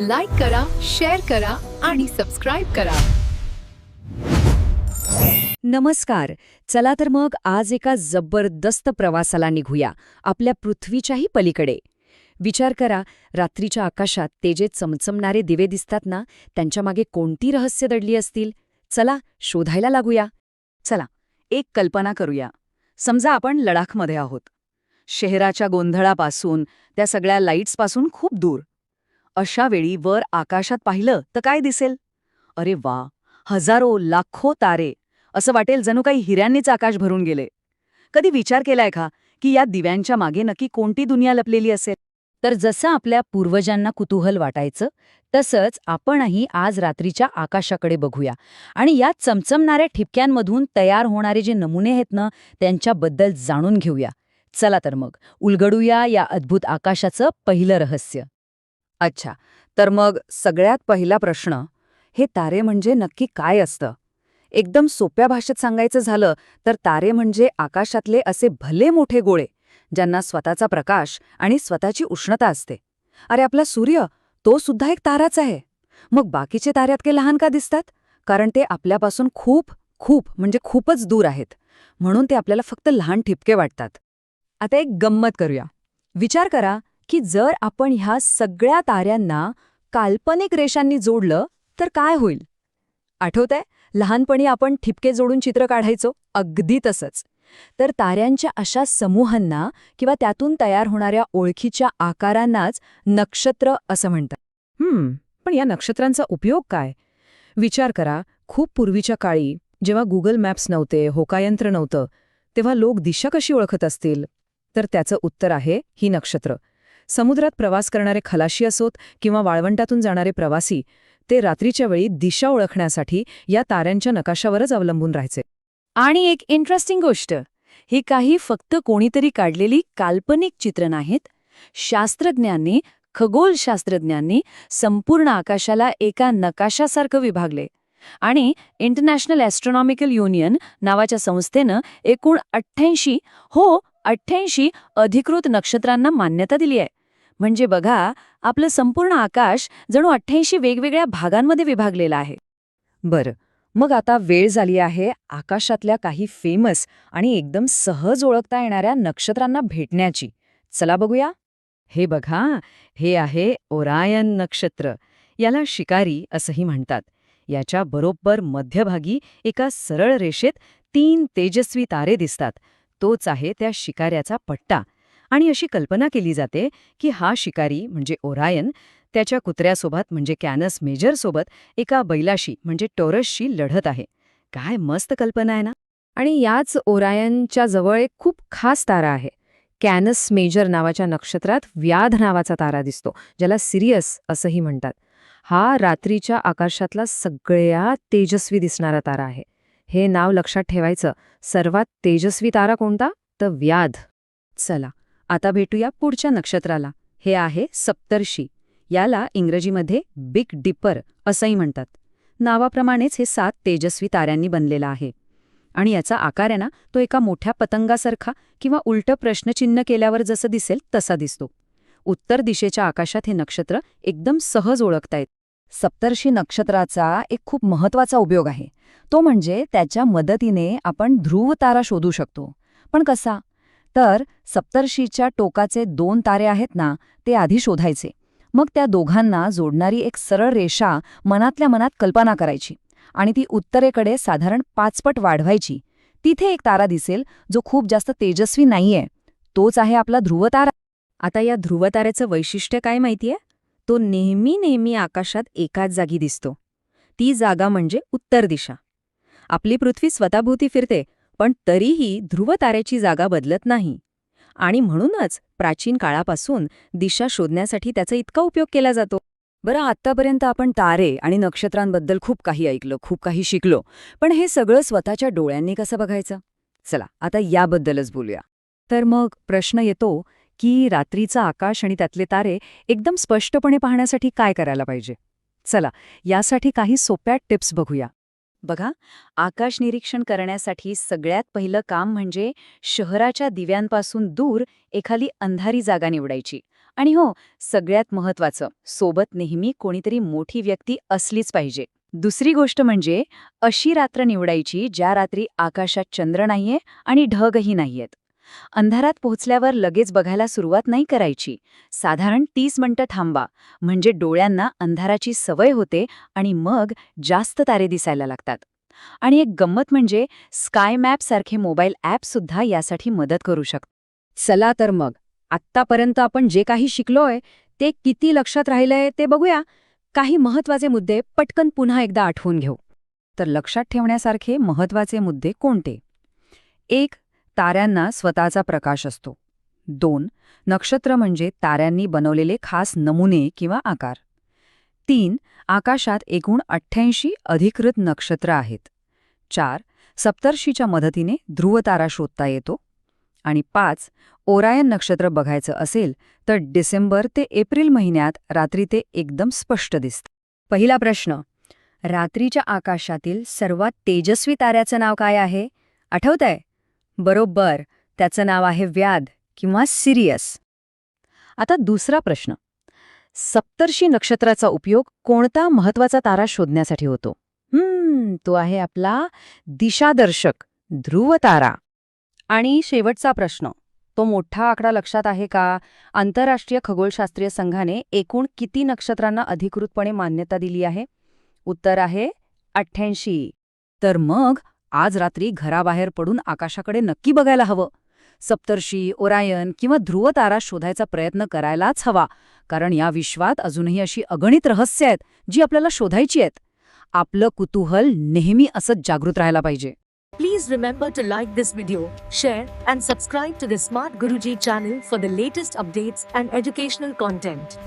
Like करा share करा आणि सबस्क्राईब करा. नमस्कार. चला तर मग आज एका जबरदस्त प्रवासाला निघूया आपल्या पृथ्वीच्याही पलीकडे. विचार करा रात्रीच्या आकाशात ते जे चमचमणारे दिवे दिसतात ना त्यांच्यामागे कोणती रहस्य दडली असतील? चला शोधायला लागूया. चला एक कल्पना करूया. समजा आपण लडाखमध्ये आहोत. शहराच्या गोंधळापासून त्या सगळ्या लाईट्सपासून खूप दूर. अशा वेळी वर आकाशात पाहिलं तर काय दिसेल? अरे वा हजारो लाखो तारे असं वाटेल जणू काही हिऱ्यांनीच आकाश भरून गेले. कधी विचार केलाय का की या दिव्यांच्या मागे नक्की कोणती दुनिया लपलेली असेल? तर जसं आपल्या पूर्वजांना कुतूहल वाटायचं तसंच आपणही आज रात्रीच्या आकाशाकडे बघूया. आणि या चमचमणाऱ्या ठिपक्यांमधून तयार होणारे जे नमुने आहेत ना त्यांच्याबद्दल जाणून घेऊया. चला तर मग उलगडूया या अद्भुत आकाशाचं पहिलं रहस्य. अच्छा तर मग सगळ्यात पहिला प्रश्न हे तारे म्हणजे नक्की काय असतं? एकदम सोप्या भाषेत सांगायचं झालं तर तारे म्हणजे आकाशातले असे भले मोठे गोळे ज्यांना स्वतःचा प्रकाश आणि स्वतःची उष्णता असते. अरे आपला सूर्य तो सुद्धा एक ताराच आहे. मग बाकीचे तारे लहान का दिसतात? कारण ते आपल्यापासून खूप खूप म्हणजे खूपच दूर आहेत. म्हणून ते आपल्याला फक्त लहान ठिपके वाटतात. आता एक गंमत करूया. विचार करा की जर आपण ह्या सगळ्या ताऱ्यांना काल्पनिक रेषांनी जोडलं तर काय होईल? आठवतंय? लहानपणी आपण ठिपके जोडून चित्र काढायचो अगदी तसंच. तर ताऱ्यांच्या अशा समूहांना किंवा त्यातून तयार होणाऱ्या ओळखीच्या आकारांनाच नक्षत्र असं म्हणतात. हम्म पण या नक्षत्रांचा उपयोग काय? विचार करा खूप पूर्वीच्या काळी जेव्हा गुगल मॅप्स नव्हते होकायंत्र नव्हतं तेव्हा लोक दिशा कशी ओळखत असतील? तर त्याचं उत्तर आहे ही नक्षत्र. समुद्रात प्रवास करणारे खलाशी असोत किंवा वाळवंटातून जाणारे प्रवासी ते रात्रीच्या वेळी दिशा ओळखण्यासाठी या ताऱ्यांच्या नकाशावरच अवलंबून राहायचे. आणि एक इंटरेस्टिंग गोष्ट ही काही फक्त कोणीतरी काढलेली काल्पनिक चित्र नाहीत. शास्त्रज्ञांनी खगोलशास्त्रज्ञांनी संपूर्ण आकाशाला एका नकाशासारखं विभागले. आणि इंटरनॅशनल ॲस्ट्रॉनॉमिकल युनियन नावाच्या संस्थेनं एकूण अठ्ठ्याऐंशी हो अठ्ठ्याऐंशी अधिकृत नक्षत्रांना मान्यता दिली आहे. म्हणजे बघा आपलं संपूर्ण आकाश जणू अठ्ठ्याऐंशी वेगवेगळ्या भागांमध्ये विभागलेलं आहे. बरं मग आता वेळ झाली आहे आकाशातल्या काही फेमस आणि एकदम सहज ओळखता येणाऱ्या नक्षत्रांना भेटण्याची. चला बघूया. हे बघा हे आहे ओरायन नक्षत्र. याला शिकारी असंही म्हणतात. याच्या बरोबर मध्यभागी एका सरळ रेषेत तीन तेजस्वी तारे दिसतात. तोच आहे त्या शिकाऱ्याचा पट्टा. आणि अशी कल्पना केली जाते की हा शिकारी म्हणजे ओरायन त्याच्या कुत्र्यासोबत म्हणजे कॅनस मेजरसोबत एका बैलाशी म्हणजे टोरसशी लढत आहे. काय मस्त कल्पना आहे ना? आणि याच ओरायनच्या जवळ एक खूप खास तारा आहे. कॅनस मेजर नावाच्या नक्षत्रात व्याध नावाचा तारा दिसतो ज्याला सिरियस असंही म्हणतात. हा रात्रीच्या आकाशातला सगळ्यात तेजस्वी दिसणारा तारा आहे. हे नाव लक्षात ठेवायचं. सर्वात तेजस्वी तारा कोणता? तर व्याध. चला आता भेटूया पुढच्या नक्षत्राला. हे आहे सप्तर्षी. याला इंग्रजीमध्ये बिग डिपर असंही म्हणतात. नावाप्रमाणेच हे सात तेजस्वी ताऱ्यांनी बनलेलं आहे. आणि याचा आकार आहे ना तो एका मोठ्या पतंगासारखा किंवा उलटं प्रश्नचिन्ह केल्यावर जसं दिसेल तसा दिसतो. उत्तर दिशेच्या आकाशात हे नक्षत्र एकदम सहज ओळखतायत सप्तर्षी नक्षत्राचा एक खूप महत्त्वाचा उपयोग आहे. तो म्हणजे त्याच्या मदतीने आपण ध्रुव तारा शोधू शकतो. पण कसा? तर सप्तर्षीच्या टोकाचे दोन तारे आहेत ना ते आधी शोधायचे. मग त्या दोघांना जोडणारी एक सरळ रेषा मनातल्या मनात कल्पना करायची आणि ती उत्तरेकडे साधारण पाचपट वाढवायची. तिथे एक तारा दिसेल जो खूप जास्त तेजस्वी नाहीये. तोच आहे आपला ध्रुवतारा आता या ध्रुवताऱ्याचं वैशिष्ट्य काय माहितीये? तो नेहमी नेहमी आकाशात एकाच जागी दिसतो. ती जागा म्हणजे उत्तर दिशा. आपली पृथ्वी स्वतःभोवती फिरते पण तरीही ध्रुवताऱ्याची जागा बदलत नाही. आणि म्हणूनच प्राचीन काळापासून दिशा शोधण्यासाठी त्याचा इतका उपयोग केला जातो. बरं आत्तापर्यंत आपण तारे आणि नक्षत्रांबद्दल खूप काही ऐकलं खूप काही शिकलो पण हे सगळं स्वतःच्या डोळ्यांनी कसं बघायचं? चला आता याबद्दलच बोलूया. तर मग प्रश्न येतो की रात्रीचं आकाश आणि त्यातले तारे एकदम स्पष्टपणे पाहण्यासाठी काय करायला पाहिजे? चला यासाठी काही सोप्या टिप्स बघूया. बघा आकाश निरीक्षण करण्यासाठी सगळ्यात पहिलं काम म्हणजे शहराच्या दिव्यांपासून दूर एखादी अंधारी जागा निवडायची. आणि हो सगळ्यात महत्वाचं सोबत नेहमी कोणीतरी मोठी व्यक्ती असलीच पाहिजे. दुसरी गोष्ट म्हणजे अशी रात्र निवडायची ज्या रात्री आकाशात चंद्र नाहीये आणि ढगही नाहीयेत. अंधारात पोहोचल्यावर लगेच बघायला सुरुवात नाही करायची. साधारण तीस मिनटं थांबा म्हणजे डोळ्यांना अंधाराची सवय होते आणि मग जास्त तारे दिसायला लागतात. आणि एक गंमत म्हणजे स्काय मॅप सारखे मोबाईल ॲपसुद्धा यासाठी मदत करू शकतात चला तर मग. आत्तापर्यंत आपण जे काही शिकलोय ते किती लक्षात राहिलंय ते बघूया. काही महत्त्वाचे मुद्दे पटकन पुन्हा एकदा आठवून घेऊ. तर लक्षात ठेवण्यासारखे महत्त्वाचे मुद्दे कोणते? एक ताऱ्यांना स्वतःचा प्रकाश असतो. दोन नक्षत्र म्हणजे ताऱ्यांनी बनवलेले खास नमुने किंवा आकार. तीन आकाशात एकूण अठ्ठ्याऐंशी अधिकृत नक्षत्र आहेत. चार सप्तर्षीच्या मदतीने ध्रुवतारा शोधता येतो. आणि पाच ओरायन नक्षत्र बघायचं असेल तर डिसेंबर ते एप्रिल महिन्यात रात्री ते एकदम स्पष्ट दिसतं. पहिला प्रश्न रात्रीच्या आकाशातील सर्वात तेजस्वी ताऱ्याचं नाव काय आहे? आठवतंय? बरोबर. त्याचं नाव आहे व्याध किंवा सिरियस. आता दुसरा प्रश्न. सप्तर्षी नक्षत्राचा उपयोग कोणता महत्त्वाचा तारा शोधण्यासाठी होतो? हम्म तो आहे आपला दिशादर्शक ध्रुव तारा. आणि शेवटचा प्रश्न. तो मोठा आकडा लक्षात आहे का? आंतरराष्ट्रीय खगोलशास्त्रीय संघाने एकूण किती नक्षत्रांना अधिकृतपणे मान्यता दिली आहे? उत्तर आहे अठ्ठ्याऐंशी. तर मग आज रात्री घराबाहेर पडून आकाशाकडे नक्की बघायला हवं. सप्तर्षी ओरायन किंवा ध्रुव तारा शोधायचा प्रयत्न करायलाच हवा कारण या विश्वात अजूनही अशी अगणित रहस्य आहेत जी आपल्याला शोधायची आहेत. आपलं कुतूहल नेहमी असंच जागृत राहायला पाहिजे. Please remember to like this video, share, and subscribe to the Smart Guruji channel for the latest updates and educational content.